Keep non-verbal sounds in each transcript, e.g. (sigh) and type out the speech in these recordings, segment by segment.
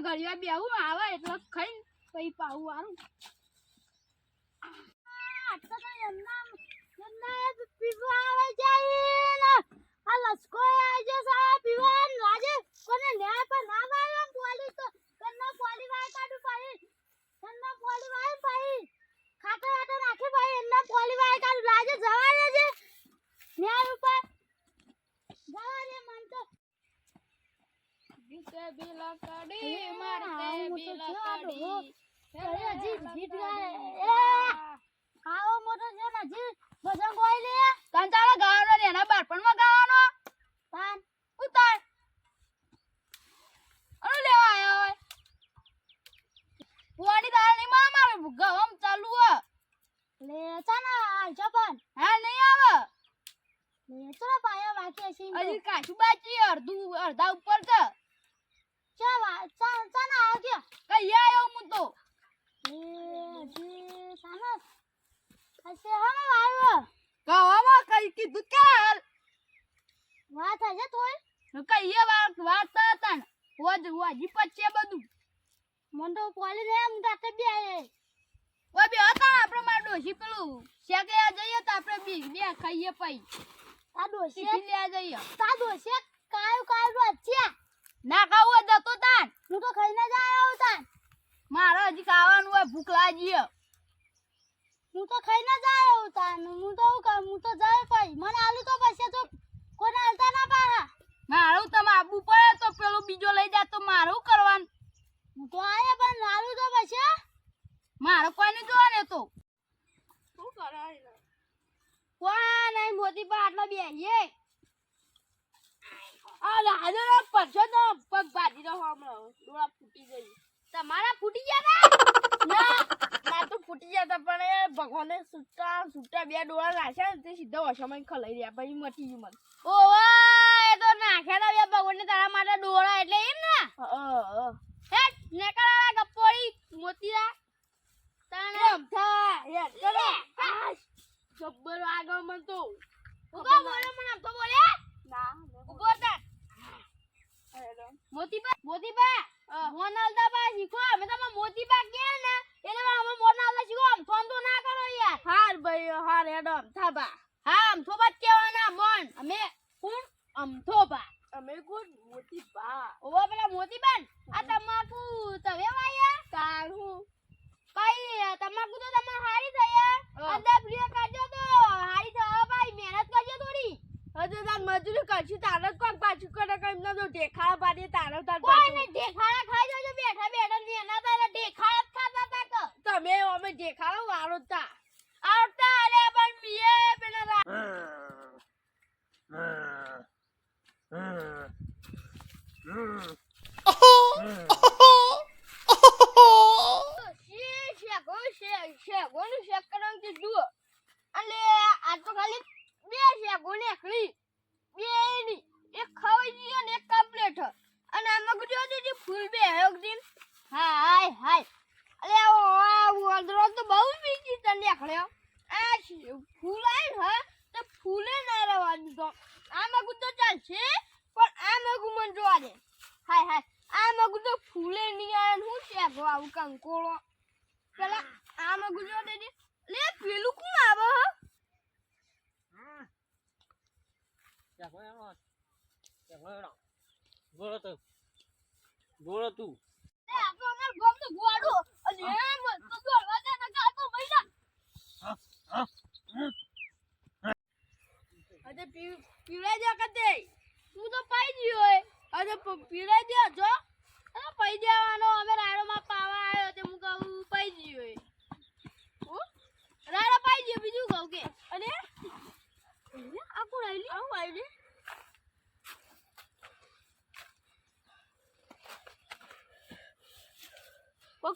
ઘડિયા બેહું આવે એટલે ખાઈને પછી પાવું વારું આ લસકો આજે સા પીવાન લાગે કોને ન્યાય પર ના વાળો પોલી તો કન્ના પોલી વાય કાઢું પાઈ કન્ના પોલી વાય પાઈ ખાટો ખાટો રાખી પાઈ એના પોલી વાય કાઢું લાગે જવા દેજે ન્યાય ઉપર જવા દે મન તો જીતે બિલા કાઢી મારતે બિલા કાઢી હજી જીત ગયા. આવો મોટો છે ને હજી ભજન ગોઈ લે. તન તારા ગાવાનો ને એના બાળપણમાં ગાવાનો. તાન. ઉતાર. અરે લેવા આયો હોય. પુવાડી તારા નહીં માં મારે ગવમ ચાલુ હ. લે ચાના આજો પણ. હા નહીં આવે. લે ચલો પાયા વાકે છે હજી કાચું બાકી અડધું અડધા ઉપર છે. ચા ચા ચાના આયો કે કઈ આયો હું તો હજી હા આવ્યો કઈ કીધું કાલ વાત હશે થોડી કઈ વાત વાત તન વજ વજી પચ્ચે બધું મન તો પોલી રે એમ ગાતે બે ઓ બે હતા આપણે માર ડોશી પેલું શેકે આ જઈએ. તો આપણે બી બે ખાઈએ પઈ તા ડોશી લે જઈએ તા ડોશી કાયું કાયું રોચ્યા ના ખાવું હોય જતો તાન. હું તો ખાઈને જ આવ્યો તાન. મારે હજી ખાવાનું હોય, ભૂખ લાગી હે. તો ખાઈને જ આવ્યો તાન. હું તો હું કરું હું તો જાય કોઈ મને આલુ તો પછી તો કોને આલતા ના પાહા મારું તમે આબુ પડે તો પેલો બીજો લઈ જા તો મારું કરવાનું હું તો આયા પણ આલુ તો પછી મારે કોઈને જોવા ને તો શું કરે કોણ નહીં મોતી પર આટલા બેહીએ આ લાજો ને પછો તો પગ ભાજી દો હમણાં ડોળા ફૂટી ગઈ. તમારા ફૂટી ગયા ના તો ફૂટી ગયા પણ એ ભગવાને સુટ્ટા સુટ્ટા બે ડોળા નાખ્યા ને તે સીધા વશામાં ખલાઈ રહ્યા પછી મટી ગયું મને ઓવા એ તો નાખ્યા બે ભગવાને તારા માટે ડોળા એટલે એમ ને? હેટ નેકળા ગપ્પોડી મોતીરા તાણે. અમથા હેટ ચલો જબ્બર આગળ મન તો ઉગો બોલો મને તો બોલે. ના ઉગો તા મોતીબા મોતીબા. મોનાલદા બા શીખો અમે તમે મોતીબા કે ને એટલે અમે મોનાલદા શીખો આમ ફોન તો ના કરો યાર. હાર ભાઈ હાર હેડમ થાબા. હા આમ થોબા કેવાના મોન અમે કોણ? આમ થોબા અમે કોણ? મોતીબા ઓ પેલા મોતીબા આ તમાકુ તવે વાયા તારું. ભાઈ તમાકુ તો તમે હારી થયા અંદર પ્રિય કાઢજો તો. હારી થવા ભાઈ મહેનત કરજો થોડી. હજુ તાર મજૂરી કરશું તારે કઈ ના તો ઢેખાડા પાડીએ તારે તાર કોઈ ને ઢેખાડા ખાઈ જજો બેઠા બેઠા ને એના તારે ઢેખાડા જ ખાતા તા કે તમે અમે ઢેખાડા વાળો તા આવતા અરે પણ પીએ પેલા ફૂલ આય હા? તો ફૂલે ના રહેવાનું તો. આ મગુ તો ચાલશે પણ આ જોવા દે. હાય હાય. આ મગુ તો ફૂલે નહીં આવે હું છે આવું કંકોળો? પેલા આ મગુ પેલું કોણ આવે, હ? ગોળો તું. એ આપણો તો અને એમ તો ગોળવા દે ને કાતો મહિના અરે પી પીવડાઈ દે કદે. તું તો પાઈ ગયો હે અરે પ- પીવડાઈ દે જો. અરે પાઈ દેવાનો અમે રાડો માં પાવા આવ્યો તે હું કહું પાઈ ગયો હે હો? રાડો પાઈ ગયો બીજું કહું કે અરે અરે આ કોણ આઈલી આવું આઈલી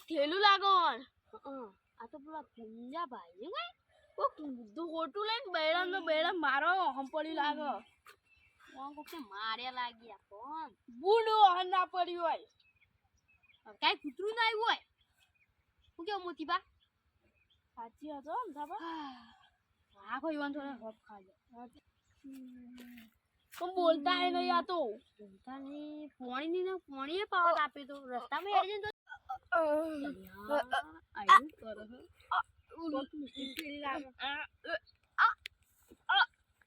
કોક થેલું લાગો આ તો પેલા ભંજા ભાઈ ને? કોક હોટું લઈને બેડા નો બેડા મારો હંપડી લાગો. કોક માર્યા લાગ્યા કોણ? બુડો હન ના પડ્યું હોય. કાઈ કૂતરું ના આવ્યું હોય? હું કેવું મોતીબા સાચી હતો ને સાબા આ કોઈ વાંધો ને હોપ ખાજો પણ બોલતા હે નહીં આ તો. બોલતા નહીં. પોણી ની ને પોણીએ પાવત આપે તો. રસ્તામાં હેડી જઈને તો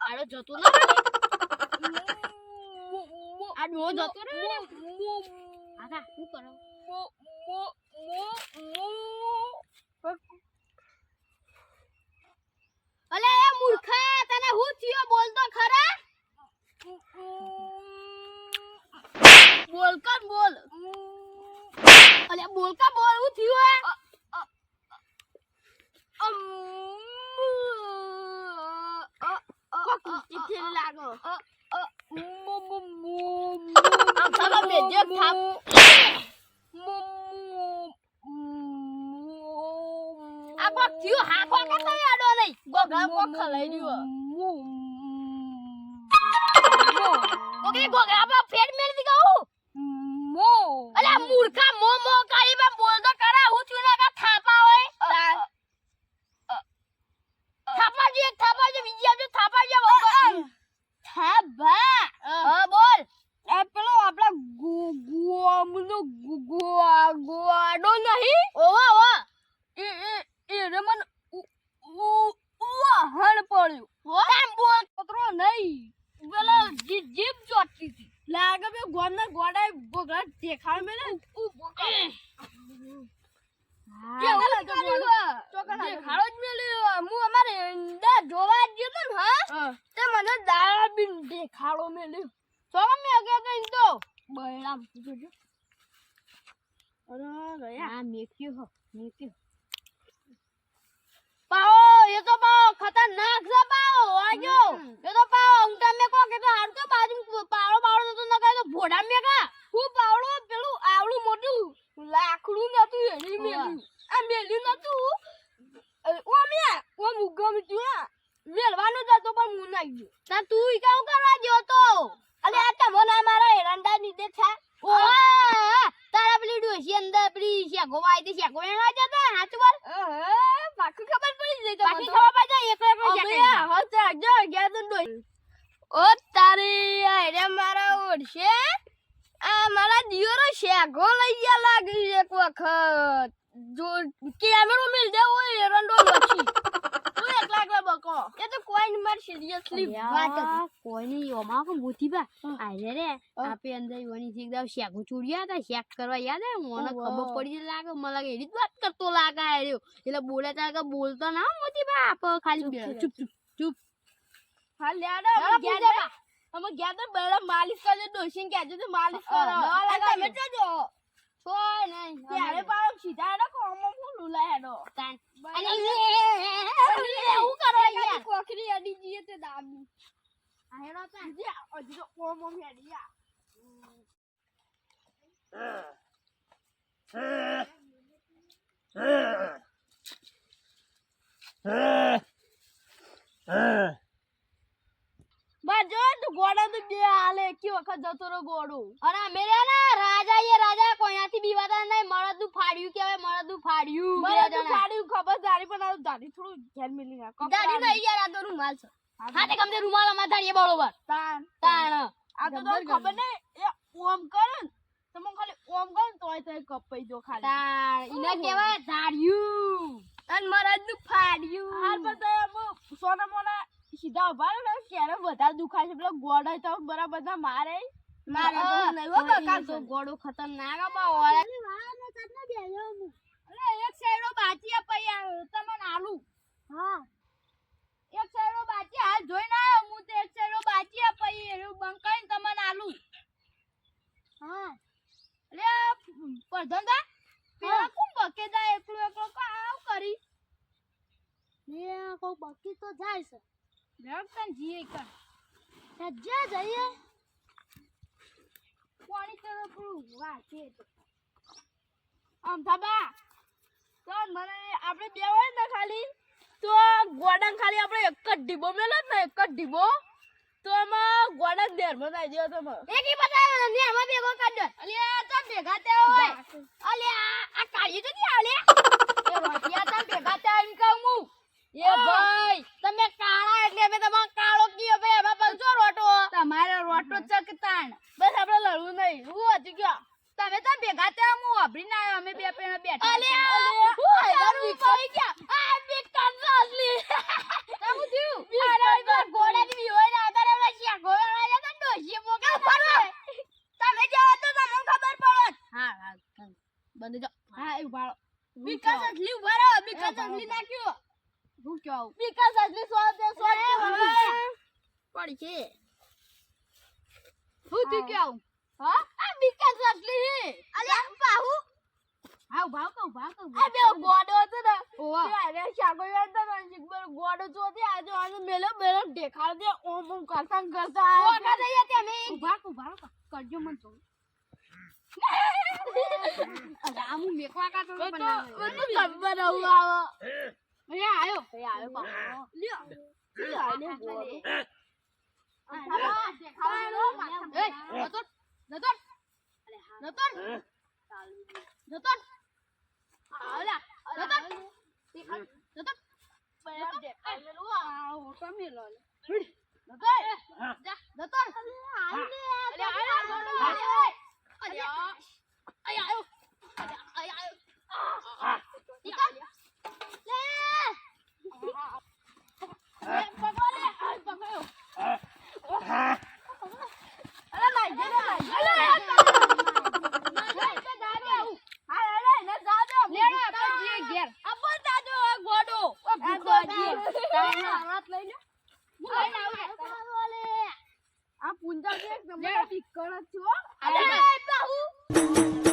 આડો જતો ના આ શું અલે મૂર્ખા તને હું થયો? બોલતો ખરા બોલ કર બોલ અલે બોલ હું થયું સાલા બેજો થાપ આ કોક થયું? હા કહું અલે મૂર્ખા મો મો કરી બે બોલ તો કરા હું છું ના કા થાપા હોય. થાપા જે થાપા જે બીજી આવજો થાપા જે થાપા હા બોલ આ પેલો આપડા ગુઆમનો ગુઆ ગુઆડો નહીં ઓવા ઓવા એ એ એ રમન વાહણ પડ્યું કેમ બોલ પત્રો નહીં પેલો જી- જીભ ચોટતી હતી લાગે બે ગોમના ગોડાએ બોગડા દેખાડ મેલે કેવું કર્યું દેખાડો જ મેલ્યો હું અમારે ઈંડા જોવા જ ગયો તો ને હા તે મને દાડા બી દેખાડો મેલ્યો તો મે અગે તો ઇન તો બૈરામ જોજો અરે રહ્યા આ મેક્યું હો મેક્યું પાઓ એ તો પાઓ ખતરનાક છે પાઓ આજો એ તો પાઓ હું તમે કો કે તો હાર તો બાજુ પાવડો પાવડો તો ન કહે તો ભોડા મે કા? હું પાવડો પેલું આવડું મોટું લાકડું નતું એની મેલ્યું આ મેલ્યું નતું. ઓ મે ઓ મુગો મીટ્યું મેલવાનું જ હતો પણ હું નાઈ ગયો. તા તું ઈ કાઉ કરવા ગયો તો? અલે આ તમને મારા એરંડા ની દેખા ઓ તારા પેલી ડોસી અંદર પેલી શેગો વાઈ દે શેગો એના જતા હાથ બોલ બાકી ખબર પડી જાય બાકી ખબર પડી જાય એક એક જાય. હવે જો ગયા તો ડોઈ ઓ ઓળશે આ મારા દિયોરો શેગો લઈ ગયા લાગે એક વખત. જો કેમેરો મિલ જાય હોય રંડો લખી તું એકલા એકલા બકો. એ તો કોઈ મારી સિરિયસલી વાત કોઈ ઓમાં કો મોતી બા? આજે રે આપે અંદર યોની થી એકદમ શેગો ચૂડ્યા હતા શેક કરવા યાદ હે? મને ખબર પડી લાગે મને લાગે એની જ વાત કરતો લાગે આ એટલે બોલે ત્યારે કે બોલતો ના મોતી બા આપ ખાલી ચૂપ ચૂપ ચૂપ હા લેડો ગયા અમે ગયા તો બળા માલિશ કરજો ડોશીને કહેજો તો માલિશ કરો. તમે જજો નહીં ત્યારે પાડો સીધા હેડો કોમો હું લુલા હેડો અને અને એવું કરો યાર કોકરી અડી જઈએ તે દાબી આ હેડો તાન. જે હજી તો ઓમ ઓમ હેડી યા બાજો તું ગોડા તો બે હાલે. એકી વખત જતો રહો ગોડો. અને અમે ના રાજા એ રાજા કોઈનાથી બીવાતા નહીં. ફાડ્યું કહેવાય મળદું ફાડ્યું? તો જણા. સાડી ખબર પણ આ થોડું ધ્યાન મેલી નાખ. દાઢી નહીં યાર આ તો રૂમાલ છે. હા તે રૂમાલ અમાર બરોબર. તાણ. આ તો તને ખબર નહીં એ ઓમ કરે ને તમે ખાલી ઓમ કરો ને તોય તોય કપાઈ જો ખાલી. તાણ. ઈને કહેવાય ધાડ્યું અને મરદનું ફાડ્યું હાર પર તો એમ સોના મોના સીધા ઊભા રહો ને ક્યારે વધારે દુખાય છે. પેલો ગોળ તો બરાબર ના મારે. મારે તો નહીં હો બકા તો ગોળો ખતરનાક આ બા ઓળે અરે એક સાઈડો બાચી અપાઈ આવ્યો તમને આલુ. હા. એક સાઈડો બાચી હાલ જોઈને આવ્યો હું તો એક સાઈડો બાચી અપાઈ એવું બંકાઈને તમને આલુ. હા. અરે પરધંદા પેલા કોણ બકેદા એકલો એકલો કાવ કરી? ને કોઈ બાકી તો જાય છે. રકન જીએ કર જ્યાં જઈએ પાણી તો પેલું વાંચે તો. આમ થાબા તો મને આપણે બે હોય ને ખાલી તો ગોડાન ખાલી આપણે એક જ ડીબો મેલો ને એક જ ડીબો તો એમાં ગોડાન દેર બનાવી ગયો તમે એકી બતાવ્યો ને બે ભેગો કાઢ્યો અલ્યા તો ભેગા તે હોય. અલી આ કાઢી તો નહીં આવલે એ રોટિયા તો ભેગા તે એમ કહું હું. એ ભાઈ તમે કાળા એટલે અમે તમારો કાળો કીયો ભાઈ એમાં પંચો રોટો. તમારે નહીં. હું હતી ગયો. તમે તો ભેગા થયા હું વાપરી ના આવ્યો. અમે બે પેણા બેઠા અલ્યા અલ્યા પડી ગયા. આ બેકાર છે અસલી શું થયું? અરે તો ઘોડાથી બીવાઈ ના હતા ને શિયા ઘોડા હતા. ડોશી મોકા પડો તમે જાવ તો તમને ખબર પડો. હા હા હા. બંધ જો હા એ ઉભાળો. વિકાસ અસલી ઊભા વિકાસ અસલી નાખ્યો. હું કહું વિકાસ અસલી સો તે સો પડી છે. હું થયું કેવું હા? આ વિકાસ અસલી અલ્યા બાહુ હા ભાવ કહું ભાવ કહું આ બે ગોડો હતો ને. ઓવા ત્યારે શાકો હતા ને શિકબર ગોડો ચોથી આજે આને મેલો મેલો દેખાડ દે ઓમ ઓમ કરતા કરતા ઓકા થઈ ગયા તમે? ઊભા ઊભા કરજો મન તો (laughs) અરે આ હું મેકવા કાતો તો પણ ના આવે. તો ખબર આવું આવો અહીંયા આયો એ આવ્યો બાપો લ્યો લ્યો આને ગોડો હા, દેખાડો રો, માથા. એ, નતોર, નતોર. નતોર. નતોર. આલા, નતોર. નતોર. આ ઓટો મેલો લે. નતોર. જા, નતોર. અરે, આયો, ગોડો, આયો. અરે, આ. આય, આયો. અરે, આય, આયો. આ. નતોર. લે. લે, પકડો લે. આય, પકડ્યો. અરે, લાઈ દે, લાઈ દે. લાઈ દે, દાદા, આવું. હા અરે ને દાદા લેડો, આપણે જઈએ ઘેર. અબો દાદો આ પુંજા કે તમે લેડો. છો અરે, બાહુ